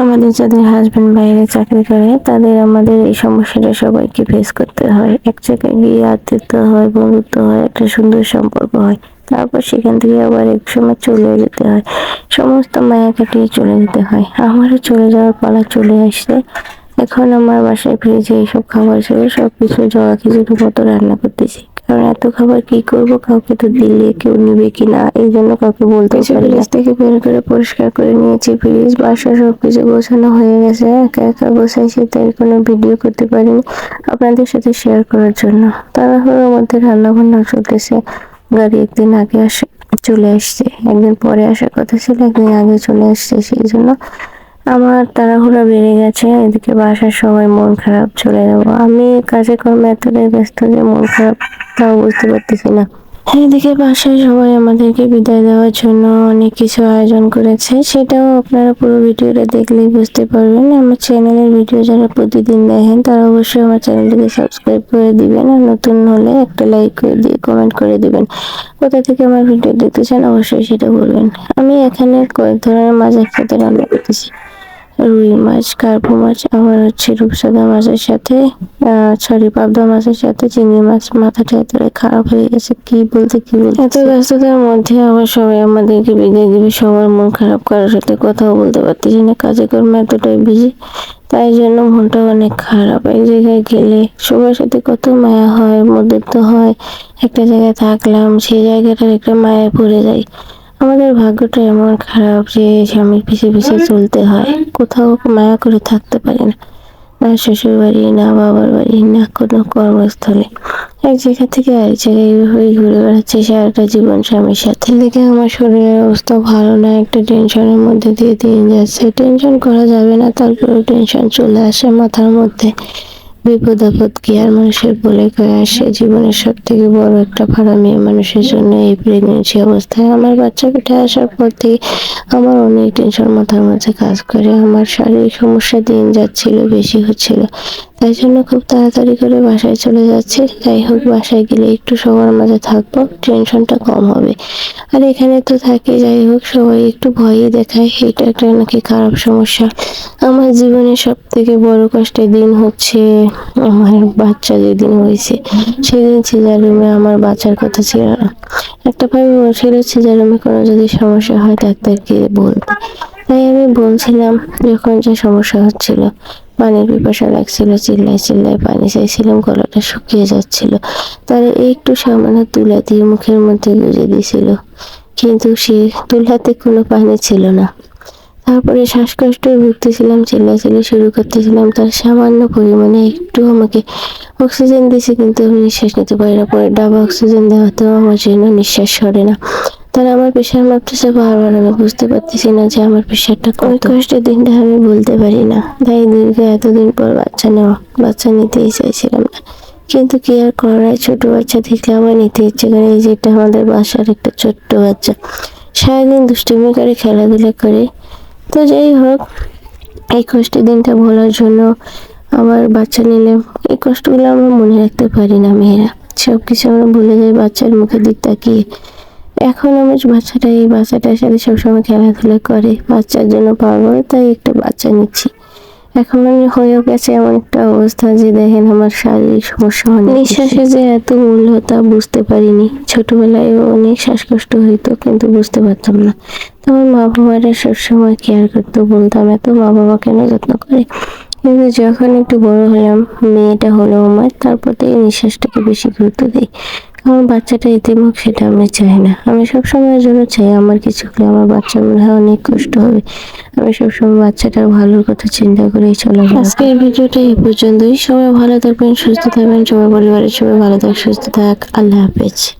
আমাদের যাদের হাজব্যান্ড বাইরে চাকরি করে, তাদের আমাদের এই সমস্যাটা সবাইকে ফেস করতে হয়। এক জায়গায় গিয়ে আত্মীয় হয়, বন্ধুত্ব হয়, একটা সুন্দর সম্পর্ক হয়। তারপর সেখান থেকে আবার এক সময় চলে যেতে হয়। সমস্ত মায়া কাটিয়ে চলে যেতে হয়। আমারও চলে যাওয়ার পালা চলে আসছে এখন আমার বাসায় ফ্রিজে এইসব খাবার ছিল সব কিছু জগা খিচুড়ি মতো রান্না করতেছি। কারণ এত খাবার কি করব কাউকে তো দিলে কেউ নিবে কি না এই জন্য কাউকে বলতে না। থেকে বের করে পরিষ্কার করে নিয়েছি ফ্রিজ বাসা সব কিছু গোছানো হয়ে গেছে একা একা গোছাইছি তাই কোনো ভিডিও করতে পারিনি আপনাদের সাথে শেয়ার করার জন্য। তাড়াহুড়োর মধ্যে রান্না বান্না চলতেছে। গাড়ি একদিন আগে আসে চলে আসছে। একদিন পরে আসার কথা ছিল একদিন আগে চলে আসছে সেই জন্য আমার তাড়াহুড়া বেড়ে গেছে, এদিকে বাসার সবাই মন খারাপ, চলে যাব। আমি কাজে কর্মে এতটাই ব্যস্ত যে মন খারাপ, তাও বুঝতে পারতেছি না। এদিকে বাসায় সবাই আমাদেরকে বিদায় দেওয়ার জন্য অনেক কিছু আয়োজন করেছে। সেটাও আপনারা পুরো ভিডিওটা দেখলেই বুঝতে পারবেন। আমার চ্যানেলের ভিডিও যারা প্রতিদিন দেখেন, তারা অবশ্যই আমার চ্যানেলটিকে সাবস্ক্রাইব করে দিবেন আর নতুন হলে একটা লাইক করে দিয়ে কমেন্ট করে দিবেন। কোথা থেকে আমার ভিডিও দেখতে চান অবশ্যই সেটা বলবেন। আমি এখানে কয়েক ধরনের মাছ একসাথে রান্না করতেছি। রুই মাছ, কার্পু মাছ, আবার হচ্ছে রূপসাদা মাছের সাথে সরি, পাবদা মাছের সাথে চিংড়ি মাছ মাথাটা এতটা খারাপ হয়ে গেছে, কি বলতে কি বলতে? এত ব্যস্ততার মধ্যে আবার সবাই আমাদেরকে বিদায় দিবে, সবার মন খারাপ কারোর সাথে কথাও বলতে পারতেছি না কাজে কর্মে এতটাই বিজি তাই জন্য মনটা অনেক খারাপ। এক জায়গায় গেলে সবার সাথে কত মায়া হয় মধ্যত্ব হয়, একটা জায়গায় থাকলাম, সেই জায়গাটার একটা মায়ায় পড়ে যাই আমাদের ভাগ্যটা এমন খারাপ যে স্বামীর পিছে পিছে চলতে হয়। কোথাও মায়া করে থাকতে পারি না। না শ্বশুর বাড়ি না বাবার বাড়ি, না কোনো কর্মস্থলে। এক জায়গা থেকে আরেক জায়গায় এইভাবে ঘুরে বেড়াচ্ছে সারাটা জীবন স্বামীর সাথে। দেখে আমার শরীরের অবস্থা ভালো না, একটা টেনশনের মধ্যে দিয়ে দিন যাচ্ছে। টেনশন করা যাবে না, তারপরেও টেনশন চলে আসে মাথার মধ্যে। বিপদ আপদ কি আর মানুষের বলে কয়ে? আসে জীবনের সব থেকে বড় একটা ভাড়া মেয়ে মানুষের জন্য এই প্রেগনেন্সি অবস্থায় আমার বাচ্চা পিঠে আসার পর থেকে আমার অনেক টেনশন মাথার মাঝে কাজ করে। আমার শারীরিক সমস্যা দিন যাচ্ছিল, বেশি হচ্ছিল। তাই জন্য খুব তাড়াতাড়ি করে বাসায় চলে যাচ্ছি। যাই হোক, বাসায় গেলে একটু সবার মাঝে থাকব, টেনশনটা কম হবে। আর এখানে তো থাকে, যাই হোক, সবাই একটু ভয়ই দেখায়, এটা একটা নাকি খারাপ সমস্যা। আমার জীবনে সব থেকে বড় কষ্টের দিন হচ্ছে আমার বাচ্চা যেদিন হয়েছে, সেদিন সিজার রুমে আমার বাচ্চার কথা ছিল না। একটা ভাবে বলছিল সিজার রুমে কোনো যদি সমস্যা হয়, ডাক্তারকে বলতে বলছিলাম যখন যে সমস্যা হচ্ছিল। পানির পিপাসা লাগছিল, চিল্লায় চিল্লায় পানি চাইছিলাম, গলাটা শুকিয়ে যাচ্ছিল। তারা একটু সামান্য তুলা দিয়ে মুখের মধ্যে গুজে দিয়েছিল। কিন্তু সে তুলাতে কোনো পানি ছিল না। তারপরে শ্বাসকষ্ট ভুগতেছিলাম চিল্লাচিল্লি শুরু করতেছিলাম। তার সামান্য পরিমাণে একটু আমাকে অক্সিজেন দিয়েছে, কিন্তু আমি নিঃশ্বাস নিতে পারি না। পরে ডাবা অক্সিজেন দেওয়াতেও আমার জন্য নিঃশ্বাস সরে না। তারা আমার প্রেশার মাপতেছে বারবার আমি বুঝতে পারতেছি না যে আমার প্রেশারটা কত। কষ্টের দিনটা আমি বলতে পারি না। তাই দীর্ঘ এতদিন পর বাচ্চা নেওয়া, বাচ্চা নিতেই চাইছিলাম না। কিন্তু কি আর করার, ছোট বাচ্চা থেকে আমার নিতে ইচ্ছে করে, এই যেটা আমাদের বাসার একটা ছোট্ট বাচ্চা। সারাদিন দুষ্টুমি করে, খেলাধুলা করে। তো যাই হোক, এই কষ্টের দিনটা ভোলার জন্য আমার বাচ্চা নিলে, এই কষ্টগুলো আমরা মনে রাখতে পারি না মেয়েরা। সব কিছু আমরা ভুলে যাই, বাচ্চার মুখের দিক তাকিয়ে। এখন আমার বাচ্চাটা, এই বাচ্চাটার সাথে সবসময় খেলাধুলা করে, বাচ্চার জন্য পাগল তাই একটা বাচ্চা নিচ্ছি। এখন আমি হয়েও গেছে এমন একটা অবস্থা যে দেখেন আমার শারীরিক সমস্যা অনেক নিঃশ্বাসে যে এত মূল্য তা বুঝতে পারিনি। ছোটবেলায় অনেক শ্বাসকষ্ট হইতো, কিন্তু বুঝতে পারতাম না। তো আমার মা বাবারা সবসময় কেয়ার করতো, বলতাম, এত মা বাবা কেন যত্ন করে? কিন্তু যখন একটু বড় হলাম, মেয়েটা হলো আমার, তারপর থেকে নিঃশ্বাসটাকে বেশি গুরুত্ব দিই। আমার বাচ্চাটা ইতিমুখ মুখ, সেটা আমি চাই না। আমি সব সবসময়ের জন্য চাই আমার কিছু হলে আমার বাচ্চা মনে হয় অনেক কষ্ট হবে। আমি সব সময় বাচ্চাটার ভালোর কথা চিন্তা করেই চলে আজকের ভিডিওটা এই পর্যন্তই। সবাই ভালো থাকবেন, সুস্থ থাকবেন। সবাই পরিবারের সবাই ভালো থাক, সুস্থ থাক। আল্লাহ হাফেজ।